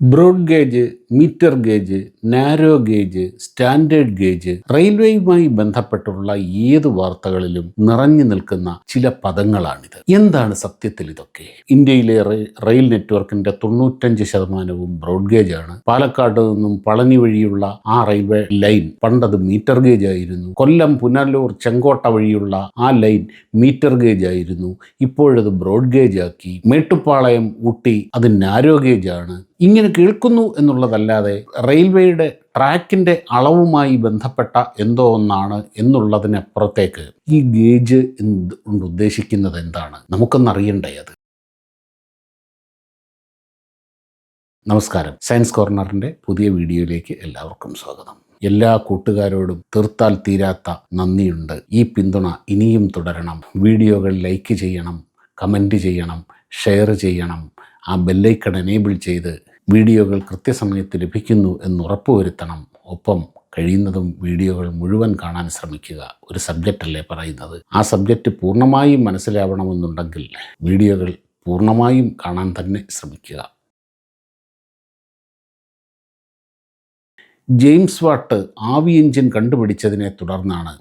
Broad gauge metre gauge narrow gauge standard gauge റെയിൽവേയുമായി ബന്ധപ്പെട്ടുള്ള ഏത് വാർത്തകളിലും നിറഞ്ഞു നിൽക്കുന്ന ചില പദങ്ങളാണിത്. എന്താണ് സത്യത്തിൽ ഇതൊക്കെ? ഇന്ത്യയിലെ റെയിൽ നെറ്റ്വർക്കിന്റെ തൊണ്ണൂറ്റഞ്ച് ശതമാനവും ബ്രോഡ് ഗേജ് ആണ് പാലക്കാട് നിന്നും പളനി വഴിയുള്ള ആ റെയിൽവേ ലൈൻ പണ്ടത് മീറ്റർ ഗേജ് ആയിരുന്നു കൊല്ലം പുനലൂർ ചെങ്കോട്ട വഴിയുള്ള ആ ലൈൻ മീറ്റർ ഗേജ് ആയിരുന്നു ഇപ്പോഴത് ബ്രോഡ് ഗേജ് ആക്കി മേട്ടുപ്പാളയം ഊട്ടി അത് നാരോ ഗേജ് ആണ് ഇങ്ങനെ കേൾക്കുന്നു എന്നുള്ളതല്ലാതെ റെയിൽവേയുടെ ട്രാക്കിന്റെ അളവുമായി ബന്ധപ്പെട്ട എന്തോ ഒന്നാണ് എന്നുള്ളതിനപ്പുറത്തേക്ക് ഈ ഗേജ് കൊണ്ട് ഉദ്ദേശിക്കുന്നത് എന്താണ്? നമുക്കൊന്നറിയണ്ടേ അത്? നമസ്കാരം. സയൻസ് കോർണറിന്റെ പുതിയ വീഡിയോയിലേക്ക് എല്ലാവർക്കും സ്വാഗതം. എല്ലാ കൂട്ടുകാരോടും തീർത്താൽ തീരാത്ത നന്ദിയുണ്ട്. ഈ പിന്തുണ ഇനിയും തുടരണം. വീഡിയോകൾ ലൈക്ക് ചെയ്യണം കമന്റ് ചെയ്യണം ഷെയർ ചെയ്യണം. ആ ബെല്ലൈക്കൺ എനേബിൾ ചെയ്ത് വീഡിയോകൾ കൃത്യസമയത്ത് ലഭിക്കുന്നു എന്ന് ഉറപ്പുവരുത്തണം. ഒപ്പം കഴിയുന്നതും വീഡിയോകൾ മുഴുവൻ കാണാൻ ശ്രമിക്കുക. ഒരു സബ്ജക്റ്റല്ലേ പറയുന്നത്. ആ സബ്ജക്റ്റ് പൂർണമായും മനസ്സിലാവണമെന്നുണ്ടെങ്കിൽ വീഡിയോകൾ പൂർണമായും കാണാൻ തന്നെ ശ്രമിക്കുക. ജെയിംസ് വാട്ട് ആവി എഞ്ചിൻ കണ്ടുപിടിച്ചതിനെ തുടർന്നാണ്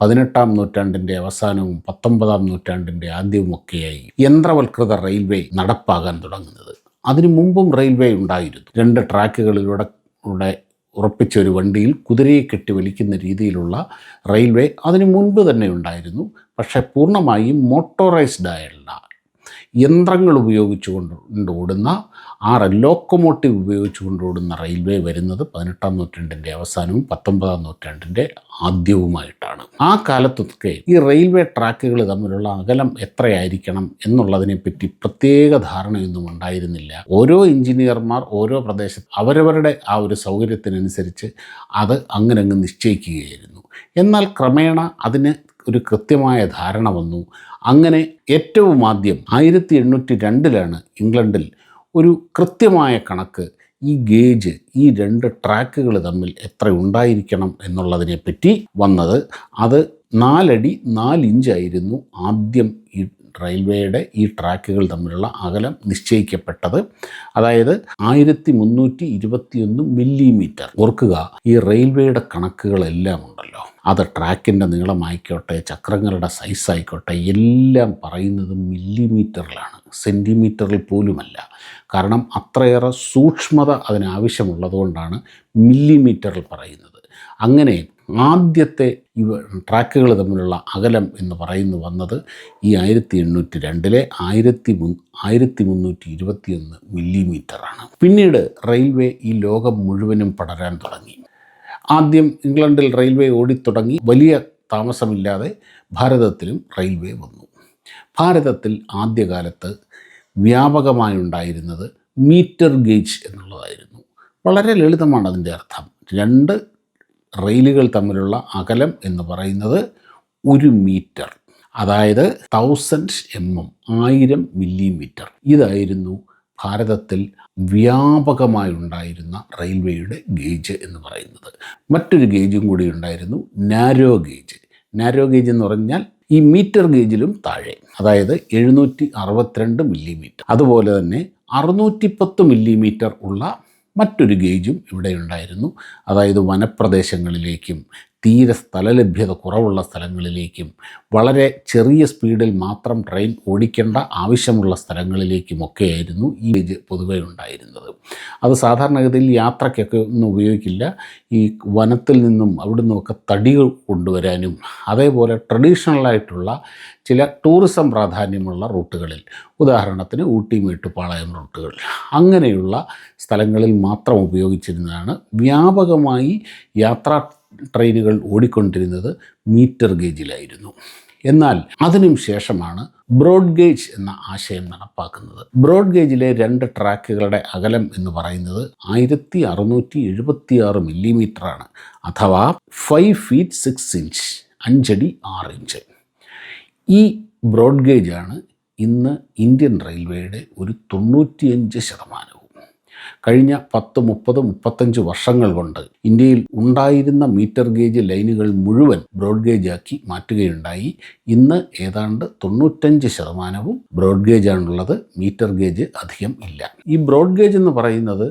പതിനെട്ടാം നൂറ്റാണ്ടിന്റെ അവസാനവും പത്തൊമ്പതാം നൂറ്റാണ്ടിന്റെ ആദ്യവുമൊക്കെയായി യന്ത്രവൽകൃത റെയിൽവേ നടപ്പാകാൻ തുടങ്ങുന്നത്. അതിനു മുമ്പും റെയിൽവേ ഉണ്ടായിരുന്നു. രണ്ട് ട്രാക്കുകളിലൂടെ കൂടെ ഉറപ്പിച്ച ഒരു വണ്ടിയിൽ കുതിരയെ കെട്ടി വലിക്കുന്ന രീതിയിലുള്ള റെയിൽവേ അതിനു മുൻപ് തന്നെ ഉണ്ടായിരുന്നു. പക്ഷേ പൂർണമായും മോട്ടോറൈസ്ഡ് ആയുള്ള യന്ത്രങ്ങൾ ഉപയോഗിച്ചുകൊണ്ട് ഓടുന്ന ആറ് ലോക്കോമോട്ടീവ് ഉപയോഗിച്ചുകൊണ്ട് ഓടുന്ന റെയിൽവേ വരുന്നത് പതിനെട്ടാം നൂറ്റാണ്ടിന്റെ അവസാനവും പത്തൊമ്പതാം നൂറ്റാണ്ടിന്റെ ആദ്യവുമായിട്ടാണ്. ആ കാലത്തൊക്കെ ഈ റെയിൽവേ ട്രാക്കുകൾ തമ്മിലുള്ള അകലം എത്രയായിരിക്കണം എന്നുള്ളതിനെപ്പറ്റി പ്രത്യേക ധാരണയൊന്നും ഉണ്ടായിരുന്നില്ല. ഓരോ എഞ്ചിനീയർമാർ ഓരോ പ്രദേശത്ത് അവരവരുടെ ആ ഒരു സൗകര്യത്തിനനുസരിച്ച് അത് അങ്ങനെ അങ്ങ് നിശ്ചയിക്കുകയായിരുന്നു. എന്നാൽ ക്രമേണ അതിന് ഒരു കൃത്യമായ ധാരണ വന്നു. അങ്ങനെ ഏറ്റവും ആദ്യം ആയിരത്തി എണ്ണൂറ്റി രണ്ടിലാണ് ഇംഗ്ലണ്ടിൽ ഒരു കൃത്യമായ കണക്ക് ഈ ഗേജ് ഈ രണ്ട് ട്രാക്കുകൾ തമ്മിൽ എത്ര ഉണ്ടായിരിക്കണം എന്നുള്ളതിനെപ്പറ്റി വന്നത്. അത് നാലടി നാലിഞ്ചായിരുന്നു ആദ്യം ഈ റെയിൽവേയുടെ ഈ ട്രാക്കുകൾ തമ്മിലുള്ള അകലം നിശ്ചയിക്കപ്പെട്ടത്. അതായത് ആയിരത്തി മുന്നൂറ്റി ഇരുപത്തിയൊന്ന് മില്ലിമീറ്റർ. ഓർക്കുക ഈ റെയിൽവേയുടെ കണക്കുകളെല്ലാം ഉണ്ടല്ലോ അത് ട്രാക്കിന്റെ നീളമായിക്കോട്ടെ ചക്രങ്ങളുടെ സൈസ് ആയിക്കോട്ടെ എല്ലാം പറയുന്നത് മില്ലിമീറ്ററിലാണ്. സെന്റിമീറ്ററിൽ പോലുമല്ല. കാരണം അത്രയേറെ സൂക്ഷ്മത അതിനാവശ്യമുള്ളതുകൊണ്ടാണ് മില്ലിമീറ്ററിൽ പറയുന്നത്. അങ്ങനെ ആദ്യത്തെ ഇവ ട്രാക്കുകൾ തമ്മിലുള്ള അകലം എന്ന് പറയുന്നു വന്നത് ഈ ആയിരത്തി എണ്ണൂറ്റി രണ്ടിലെ ആയിരത്തി മു ആയിരത്തി മുന്നൂറ്റി ഇരുപത്തിയൊന്ന് മില്ലിമീറ്ററാണ്. പിന്നീട് റെയിൽവേ ഈ ലോകം മുഴുവനും പടരാൻ തുടങ്ങി. ആദ്യം ഇംഗ്ലണ്ടിൽ റെയിൽവേ ഓടിത്തുടങ്ങി. വലിയ താമസമില്ലാതെ ഭാരതത്തിലും റെയിൽവേ വന്നു. ഭാരതത്തിൽ ആദ്യകാലത്ത് വ്യാപകമായി ഉണ്ടായിരുന്നത് മീറ്റർ ഗേജ് എന്നുള്ളതായിരുന്നു. വളരെ ലളിതമാണ് അതിന്റെ അർത്ഥം. രണ്ട് റെയിലുകൾ തമ്മിലുള്ള അകലം എന്ന് പറയുന്നത് ഒരു മീറ്റർ അതായത് തൗസൻഡ് എം എം ആയിരം മില്ലിമീറ്റർ ഇതായിരുന്നു ഭാരതത്തിൽ വ്യാപകമായി ഉണ്ടായിരുന്ന റെയിൽവേയുടെ ഗേജ് എന്ന് പറയുന്നത്. മറ്റൊരു ഗേജും കൂടി ഉണ്ടായിരുന്നു നാരോ ഗേജ് നാരോ ഗേജ് എന്ന് പറഞ്ഞാൽ ഈ മീറ്റർ ഗേജിലും താഴെ അതായത് എഴുന്നൂറ്റി അറുപത്തിരണ്ട് മില്ലിമീറ്റർ അതുപോലെ തന്നെ അറുന്നൂറ്റി പത്ത് മില്ലിമീറ്റർ ഉള്ള മറ്റൊരു ഗേജും ഇവിടെ ഉണ്ടായിരുന്നു അതായത് വനപ്രദേശങ്ങളിലേക്കും തീരെ സ്ഥലലഭ്യത കുറവുള്ള സ്ഥലങ്ങളിലേക്കും വളരെ ചെറിയ സ്പീഡിൽ മാത്രം ട്രെയിൻ ഓടിക്കേണ്ട ആവശ്യമുള്ള സ്ഥലങ്ങളിലേക്കുമൊക്കെയായിരുന്നു ഈ ഗേജ് പൊതുവേ ഉണ്ടായിരുന്നത്. അത് സാധാരണഗതിയിൽ യാത്രയ്ക്കൊക്കെ ഒന്നും ഉപയോഗിക്കില്ല. ഈ വനത്തിൽ നിന്നും അവിടെ നിന്നുമൊക്കെ തടികൾ കൊണ്ടുവരാനും അതേപോലെ ട്രഡീഷണലായിട്ടുള്ള ചില ടൂറിസം പ്രാധാന്യമുള്ള റൂട്ടുകളിൽ ഉദാഹരണത്തിന് ഊട്ടി മേട്ടുപ്പാളയം റൂട്ടുകൾ അങ്ങനെയുള്ള സ്ഥലങ്ങളിൽ മാത്രം ഉപയോഗിച്ചിരുന്നതാണ് വ്യാപകമായി യാത്രാ ട്രെയിനുകൾ ഓടിക്കൊണ്ടിരുന്നത് മീറ്റർ ഗേജിലായിരുന്നു. എന്നാൽ അതിനും ശേഷമാണ് ബ്രോഡ് ഗേജ് എന്ന ആശയം നടപ്പാക്കുന്നത്. ബ്രോഡ് ഗേജിലെ രണ്ട് ട്രാക്കുകളുടെ അകലം എന്ന് പറയുന്നത് ആയിരത്തി അറുന്നൂറ്റി എഴുപത്തി ആറ് മില്ലിമീറ്ററാണ് അഥവാ ഫൈവ് ഫീറ്റ് സിക്സ് ഇഞ്ച് അഞ്ചടി ആറ് ഇഞ്ച്. ഈ ബ്രോഡ് ഗേജാണ് ഇന്ന് ഇന്ത്യൻ റെയിൽവേയുടെ ഒരു തൊണ്ണൂറ്റിയഞ്ച് ശതമാനവും. കഴിഞ്ഞ പത്ത് മുപ്പത് മുപ്പത്തഞ്ച് വർഷങ്ങൾ കൊണ്ട് ഇന്ത്യയിൽ ഉണ്ടായിരുന്ന മീറ്റർ ഗേജ് ലൈനുകൾ മുഴുവൻ ബ്രോഡ് ഗേജ് ആക്കി മാറ്റുകയുണ്ടായി. ഇന്ന് ഏതാണ്ട് തൊണ്ണൂറ്റഞ്ച് ശതമാനവും ബ്രോഡ് ഗേജ് ആണുള്ളത് മീറ്റർ ഗേജ് അധികം ഇല്ല. ഈ ബ്രോഡ് ഗേജ് എന്ന് പറയുന്നത്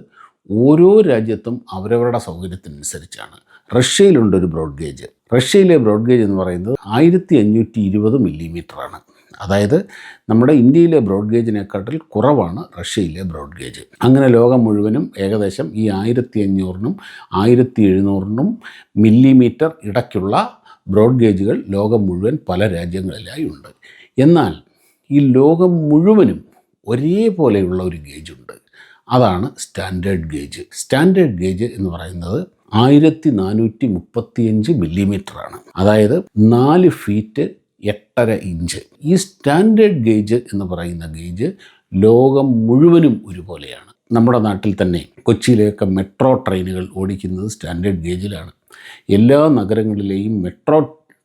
ഓരോ രാജ്യത്തും അവരവരുടെ സൗകര്യത്തിനനുസരിച്ചാണ്. റഷ്യയിലുണ്ട് ഒരു ബ്രോഡ് ഗേജ് റഷ്യയിലെ ബ്രോഡ് ഗേജ് എന്ന് പറയുന്നത് ആയിരത്തി അഞ്ഞൂറ്റി ഇരുപത് മില്ലിമീറ്ററാണ്. അതായത് നമ്മുടെ ഇന്ത്യയിലെ ബ്രോഡ് ഗേജിനെക്കാട്ടിൽ കുറവാണ് റഷ്യയിലെ ബ്രോഡ് ഗേജ് അങ്ങനെ ലോകം മുഴുവനും ഏകദേശം ഈ ആയിരത്തി അഞ്ഞൂറിനും ആയിരത്തി എഴുന്നൂറിനും മില്ലിമീറ്റർ ഇടയ്ക്കുള്ള ബ്രോഡ് ഗേജുകൾ ലോകം മുഴുവൻ പല രാജ്യങ്ങളിലായി ഉണ്ട്. എന്നാൽ ഈ ലോകം മുഴുവനും ഒരേപോലെയുള്ള ഒരു ഗേജുണ്ട്. അതാണ് സ്റ്റാൻഡേർഡ് ഗേജ്. സ്റ്റാൻഡേർഡ് ഗേജ് എന്ന് പറയുന്നത് ആയിരത്തി നാനൂറ്റി മുപ്പത്തിയഞ്ച് മില്ലിമീറ്ററാണ്. അതായത് നാല് ഫീറ്റ് എട്ടര ഇഞ്ച്. ഈ സ്റ്റാൻഡേർഡ് ഗേജ് എന്ന് പറയുന്ന ഗേജ് ലോകം മുഴുവനും ഒരുപോലെയാണ്. നമ്മുടെ നാട്ടിൽ തന്നെ കൊച്ചിയിലെയൊക്കെ മെട്രോ ട്രെയിനുകൾ ഓടിക്കുന്നത് സ്റ്റാൻഡേർഡ് ഗേജിലാണ്. എല്ലാ നഗരങ്ങളിലെയും മെട്രോ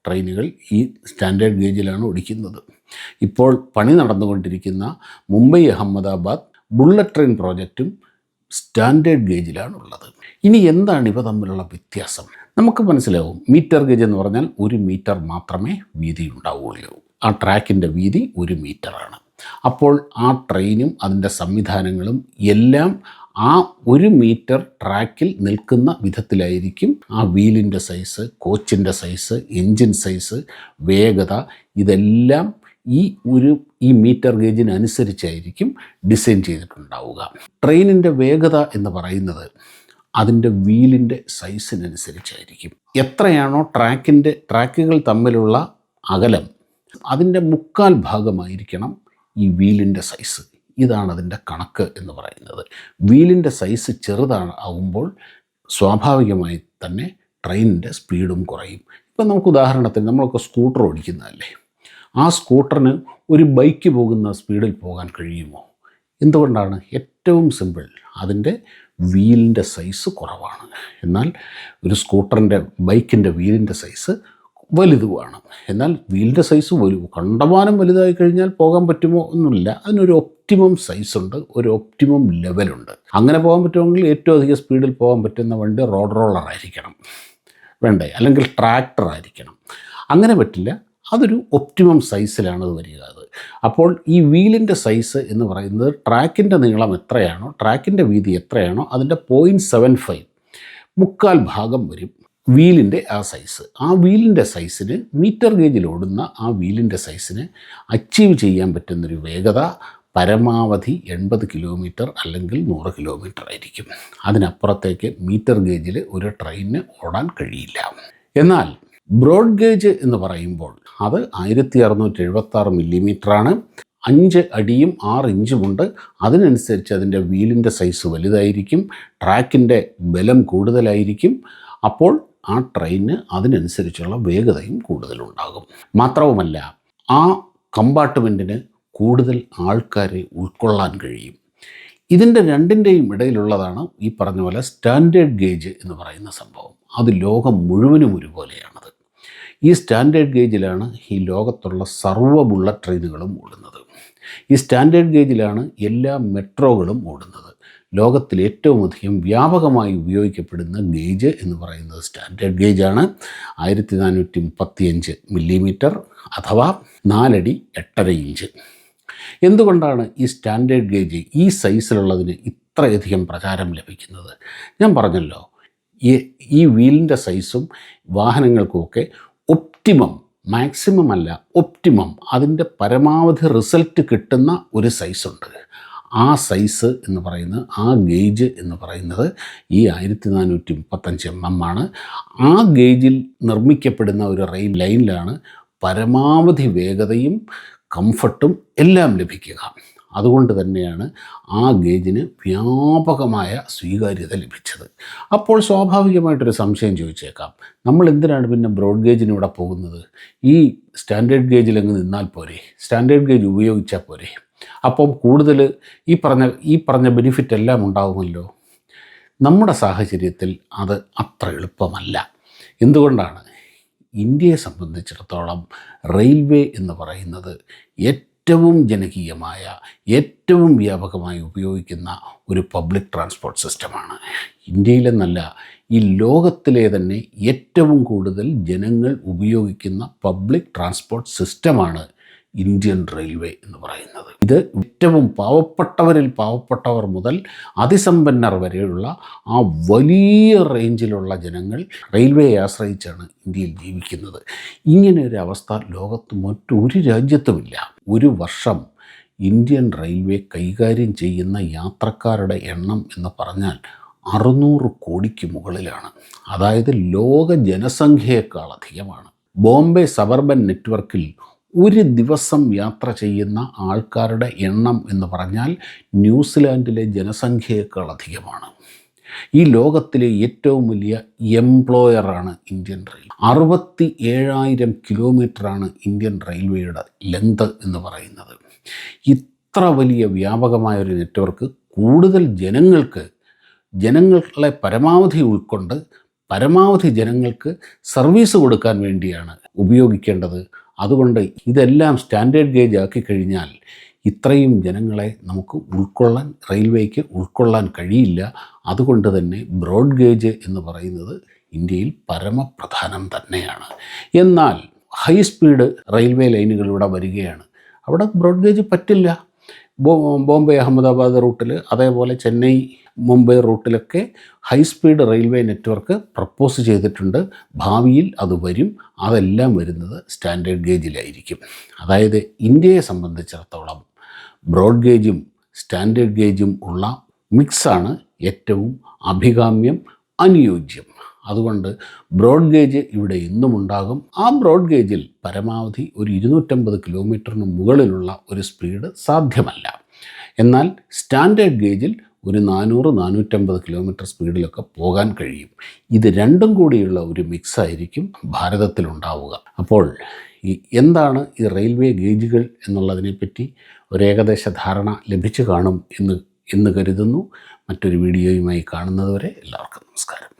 ട്രെയിനുകൾ ഈ സ്റ്റാൻഡേർഡ് ഗേജിലാണ് ഓടിക്കുന്നത്. ഇപ്പോൾ പണി നടന്നുകൊണ്ടിരിക്കുന്ന മുംബൈ അഹമ്മദാബാദ് ബുള്ളറ്റ് ട്രെയിൻ പ്രോജക്റ്റും സ്റ്റാൻഡേർഡ് ഗേജിലാണുള്ളത്. ഇനി എന്താണ് ഇവ തമ്മിലുള്ള വ്യത്യാസം? നമുക്ക് മനസ്സിലാവും. മീറ്റർ ഗേജ് എന്ന് പറഞ്ഞാൽ ഒരു മീറ്റർ മാത്രമേ വീതി ഉണ്ടാവുകയുള്ളൂ. ആ ട്രാക്കിന്റെ വീതി ഒരു മീറ്ററാണ്. അപ്പോൾ ആ ട്രെയിനും അതിന്റെ സംവിധാനങ്ങളും എല്ലാം ആ ഒരു മീറ്റർ ട്രാക്കിൽ നിൽക്കുന്ന വിധത്തിലായിരിക്കും. ആ വീലിന്റെ സൈസ് കോച്ചിന്റെ സൈസ് എൻജിൻ സൈസ് വേഗത ഇതെല്ലാം ഈ ഒരു ഈ മീറ്റർ ഗേജിനനുസരിച്ചായിരിക്കും ഡിസൈൻ ചെയ്തിട്ടുണ്ടാവുക. ട്രെയിനിന്റെ വേഗത എന്ന് പറയുന്നത് അതിന്റെ വീലിന്റെ സൈസിനനുസരിച്ചായിരിക്കും. എത്രയാണോ ട്രാക്കിന്റെ ട്രാക്കുകൾ തമ്മിലുള്ള അകലം അതിന്റെ മുക്കാൽ ഭാഗമായിരിക്കണം ഈ വീലിന്റെ സൈസ്. ഇതാണ് അതിന്റെ കണക്ക് എന്ന് പറയുന്നത്. വീലിന്റെ സൈസ് ചെറുതാണ് ആകുമ്പോൾ സ്വാഭാവികമായി തന്നെ ട്രെയിനിന്റെ സ്പീഡും കുറയും. ഇപ്പം നമുക്ക് ഉദാഹരണത്തിന് നമ്മളൊക്കെ സ്കൂട്ടർ ഓടിക്കുന്നതല്ലേ? ആ സ്കൂട്ടറിന് ഒരു ബൈക്ക് പോകുന്ന സ്പീഡിൽ പോകാൻ കഴിയുമോ? എന്തുകൊണ്ടാണ്? ഏറ്റവും സിമ്പിൾ. അതിന്റെ വീലിന്റെ സൈസ് കുറവാണ്. എന്നാൽ ഒരു സ്കൂട്ടറിന്റെ ബൈക്കിന്റെ വീലിന്റെ സൈസ് വലുതുമാണ്. എന്നാൽ വീലിന്റെ സൈസ് വലു കണ്ടമാനം വലുതായി കഴിഞ്ഞാൽ പോകാൻ പറ്റുമോ ഒന്നുമില്ല അതിനൊരു ഒപ്റ്റിമം സൈസ് ഉണ്ട് ഒരു ഒപ്റ്റിമം ലെവലുണ്ട്. അങ്ങനെ പോകാൻ പറ്റുമെങ്കിൽ ഏറ്റവും അധികം സ്പീഡിൽ പോകാൻ പറ്റുന്ന വണ്ടി റോഡ് റോളർ ആയിരിക്കണം. വേണ്ടേ? അല്ലെങ്കിൽ ട്രാക്ടർ ആയിരിക്കണം. അങ്ങനെ പറ്റില്ല. അതൊരു ഒപ്റ്റിമം സൈസിലാണ് അത് വരിക. അത് അപ്പോൾ ഈ വീലിന്റെ സൈസ് എന്ന് പറയുന്നത് ട്രാക്കിന്റെ നീളം എത്രയാണോ ട്രാക്കിന്റെ വീതി എത്രയാണോ അതിന്റെ പോയിന്റ് സെവൻ ഫൈവ് മുക്കാൽ ഭാഗം വരും വീലിന്റെ ആ സൈസ് ആ വീലിന്റെ സൈസിന് മീറ്റർ ഗേജിൽ ഓടുന്ന ആ വീലിന്റെ സൈസിന് അച്ചീവ് ചെയ്യാൻ പറ്റുന്നൊരു വേഗത പരമാവധി എൺപത് കിലോമീറ്റർ അല്ലെങ്കിൽ നൂറ് കിലോമീറ്റർ ആയിരിക്കും. അതിനപ്പുറത്തേക്ക് മീറ്റർ ഗേജിൽ ഒരു ട്രെയിനിന് ഓടാൻ കഴിയില്ല. എന്നാൽ ബ്രോഡ് ഗേജ് എന്ന് പറയുമ്പോൾ അത് ആയിരത്തി അറുന്നൂറ്റി എഴുപത്താറ് മില്ലിമീറ്ററാണ്. അഞ്ച് അടിയും ആറ് ഇഞ്ചുമുണ്ട് അതിനനുസരിച്ച് അതിന്റെ വീലിന്റെ സൈസ് വലുതായിരിക്കും. ട്രാക്കിന്റെ ബലം കൂടുതലായിരിക്കും. അപ്പോൾ ആ ട്രെയിനിന് അതിനനുസരിച്ചുള്ള വേഗതയും കൂടുതലുണ്ടാകും. മാത്രവുമല്ല ആ കമ്പാർട്ട്മെന്റിന് കൂടുതൽ ആൾക്കാരെ ഉൾക്കൊള്ളാൻ കഴിയും. ഇതിന്റെ രണ്ടിന്റെയും ഇടയിലുള്ളതാണ് ഈ പറഞ്ഞ പോലെ സ്റ്റാൻഡേർഡ് ഗേജ് എന്ന് പറയുന്ന സംഭവം. അത് ലോകം മുഴുവനും ഒരുപോലെയാണത്. ഈ സ്റ്റാൻഡേർഡ് ഗേജിലാണ് ഈ ലോകത്തുള്ള സർവ ബുള്ളറ്റ് ട്രെയിനുകളും ഓടുന്നത്. ഈ സ്റ്റാൻഡേർഡ് ഗേജിലാണ് എല്ലാ മെട്രോകളും ഓടുന്നത്. ലോകത്തിൽ ഏറ്റവും അധികം വ്യാപകമായി ഉപയോഗിക്കപ്പെടുന്ന ഗേജ് എന്ന് പറയുന്നത് സ്റ്റാൻഡേർഡ് ഗേജാണ്. ആയിരത്തി നാനൂറ്റി മുപ്പത്തിയഞ്ച് മില്ലിമീറ്റർ അഥവാ നാലടി എട്ടര ഇഞ്ച്. എന്തുകൊണ്ടാണ് ഈ സ്റ്റാൻഡേർഡ് ഗേജ് ഈ സൈസിലുള്ളതിന് ഇത്രയധികം പ്രചാരം ലഭിക്കുന്നത്? ഞാൻ പറഞ്ഞല്ലോ ഈ ഈ വീലിന്റെ സൈസും വാഹനങ്ങൾക്കുമൊക്കെ ഒപ്റ്റിമം മാക്സിമം അല്ല ഒപ്റ്റിമം. അതിന്റെ പരമാവധി റിസൾട്ട് കിട്ടുന്ന ഒരു സൈസുണ്ട് ആ സൈസ് എന്ന് പറയുന്നത് ആ ഗേജ് എന്ന് പറയുന്നത് ഈ ആയിരത്തി നാനൂറ്റി മുപ്പത്തഞ്ച് എം എം ആണ്. ആ ഗേജിൽ നിർമ്മിക്കപ്പെടുന്ന ഒരു റെയിൽ ലൈനിലാണ് പരമാവധി വേഗതയും കംഫർട്ടും എല്ലാം ലഭിക്കുക. അതുകൊണ്ട് തന്നെയാണ് ആ ഗേജിന് വ്യാപകമായ സ്വീകാര്യത ലഭിച്ചത്. അപ്പോൾ സ്വാഭാവികമായിട്ടൊരു സംശയം ചോദിച്ചേക്കാം. നമ്മൾ എന്തിനാണ് പിന്നെ ബ്രോഡ് ഗേജിന് ഇവിടെ പോകുന്നത്? ഈ സ്റ്റാൻഡേർഡ് ഗേജിൽ അങ്ങ് നിന്നാൽ പോരെ. സ്റ്റാൻഡേർഡ് ഗേജ് ഉപയോഗിച്ചാൽ പോരെ. അപ്പം കൂടുതൽ ഈ പറഞ്ഞ ഈ പറഞ്ഞ ബെനിഫിറ്റ് എല്ലാം ഉണ്ടാകുമല്ലോ നമ്മുടെ സാഹചര്യത്തിൽ അത് അത്ര എളുപ്പമല്ല. എന്തുകൊണ്ടാണ്? ഇന്ത്യയെ സംബന്ധിച്ചിടത്തോളം റെയിൽവേ എന്ന് പറയുന്നത് ഏറ്റവും ജനകീയമായ ഏറ്റവും വ്യാപകമായി ഉപയോഗിക്കുന്ന ഒരു പബ്ലിക് ട്രാൻസ്പോർട്ട് സിസ്റ്റമാണ് ഇന്ത്യയിലെന്നല്ല ഈ ലോകത്തിലെ തന്നെ ഏറ്റവും കൂടുതൽ ജനങ്ങൾ ഉപയോഗിക്കുന്ന പബ്ലിക് ട്രാൻസ്പോർട്ട് സിസ്റ്റമാണ് ഇന്ത്യൻ റെയിൽവേ എന്ന് പറയുന്നത്. ഇത് ഏറ്റവും പാവപ്പെട്ടവരിൽ പാവപ്പെട്ടവർ മുതൽ അതിസമ്പന്നർ വരെയുള്ള ആ വലിയ റേഞ്ചിലുള്ള ജനങ്ങൾ റെയിൽവേയെ ആശ്രയിച്ചാണ് ഇന്ത്യയിൽ ജീവിക്കുന്നത്. ഇങ്ങനെ ഒരു അവസ്ഥ ലോകത്ത് മറ്റൊരു രാജ്യത്തുമില്ല. ഒരു വർഷം ഇന്ത്യൻ റെയിൽവേ കൈകാര്യം ചെയ്യുന്ന യാത്രക്കാരുടെ എണ്ണം എന്ന് പറഞ്ഞാൽ അറുന്നൂറ് കോടിക്ക് മുകളിലാണ്. അതായത് ലോക ജനസംഖ്യയേക്കാൾ അധികമാണ്. ബോംബെ സബർബൻ നെറ്റ്വർക്കിൽ ഒരു ദിവസം യാത്ര ചെയ്യുന്ന ആൾക്കാരുടെ എണ്ണം എന്ന് പറഞ്ഞാൽ ന്യൂസിലാൻഡിലെ ജനസംഖ്യയേക്കാൾ അധികമാണ്. ഈ ലോകത്തിലെ ഏറ്റവും വലിയ എംപ്ലോയറാണ് ഇന്ത്യൻ റെയിൽ. അറുപത്തി ഏഴായിരം കിലോമീറ്ററാണ് ഇന്ത്യൻ റെയിൽവേയുടെ ലെങ്ത് എന്ന് പറയുന്നത്. ഇത്ര വലിയ വ്യാപകമായ ഒരു നെറ്റ്വർക്ക് കൂടുതൽ ജനങ്ങൾക്ക് ജനങ്ങളെ പരമാവധി ഉൾക്കൊണ്ട് പരമാവധി ജനങ്ങൾക്ക് സർവീസ് കൊടുക്കാൻ വേണ്ടിയാണ് ഉപയോഗിക്കേണ്ടത്. അതുകൊണ്ട് ഇതെല്ലാം സ്റ്റാൻഡേർഡ് ഗേജ് ആക്കി കഴിഞ്ഞാൽ ഇത്രയും ജനങ്ങളെ നമുക്ക് ഉൾക്കൊള്ളാൻ റെയിൽവേക്ക് ഉൾക്കൊള്ളാൻ കഴിയില്ല. അതുകൊണ്ട് തന്നെ ബ്രോഡ് ഗേജ് എന്ന് പറയുന്നത് ഇന്ത്യയിൽ പരമപ്രധാനം തന്നെയാണ്. എന്നാൽ ഹൈ സ്പീഡ് റെയിൽവേ ലൈനുകൾ ഇവിടെ വരികയാണ്. അവിടെ ബ്രോഡ് ഗേജ് പറ്റില്ല. ബോംബെ അഹമ്മദാബാദ് റൂട്ടിൽ അതേപോലെ Chennai Mumbai റൂട്ടിലൊക്കെ high speed railway network propose ചെയ്തിട്ടുണ്ട്. ഭാവിയിൽ അത് വരും. അതെല്ലാം വരുന്നത് സ്റ്റാൻഡേർഡ് ഗേജിലായിരിക്കും അതായത് ഇന്ത്യയെ സംബന്ധിച്ചിടത്തോളം ബ്രോഡ് ഗേജും സ്റ്റാൻഡേർഡ് ഗേജും ഉള്ള മിക്സാണ് ഏറ്റവും അഭികാമ്യം അനുയോജ്യം. അതുകൊണ്ട് ബ്രോഡ് ഗേജ് ഇവിടെ ഇന്നും ഉണ്ടാകും. ആ ബ്രോഡ് ഗേജിൽ പരമാവധി ഒരു ഇരുന്നൂറ്റമ്പത് കിലോമീറ്ററിന് മുകളിലുള്ള ഒരു സ്പീഡ് സാധ്യമല്ല. എന്നാൽ സ്റ്റാൻഡേർഡ് ഗേജിൽ ഒരു നാനൂറ് നാനൂറ്റമ്പത് കിലോമീറ്റർ സ്പീഡിലൊക്കെ പോകാൻ കഴിയും. ഇത് രണ്ടും കൂടിയുള്ള ഒരു മിക്സ് ആയിരിക്കും ഭാരതത്തിലുണ്ടാവുക അപ്പോൾ ഈ എന്താണ് ഈ റെയിൽവേ ഗേജുകൾ എന്നുള്ളതിനെപ്പറ്റി ഒരു ഏകദേശ ധാരണ ലഭിച്ചു കാണും എന്ന് എന്ന് കരുതുന്നു. മറ്റൊരു വീഡിയോയുമായി കാണുന്നതുവരെ എല്ലാവർക്കും നമസ്കാരം.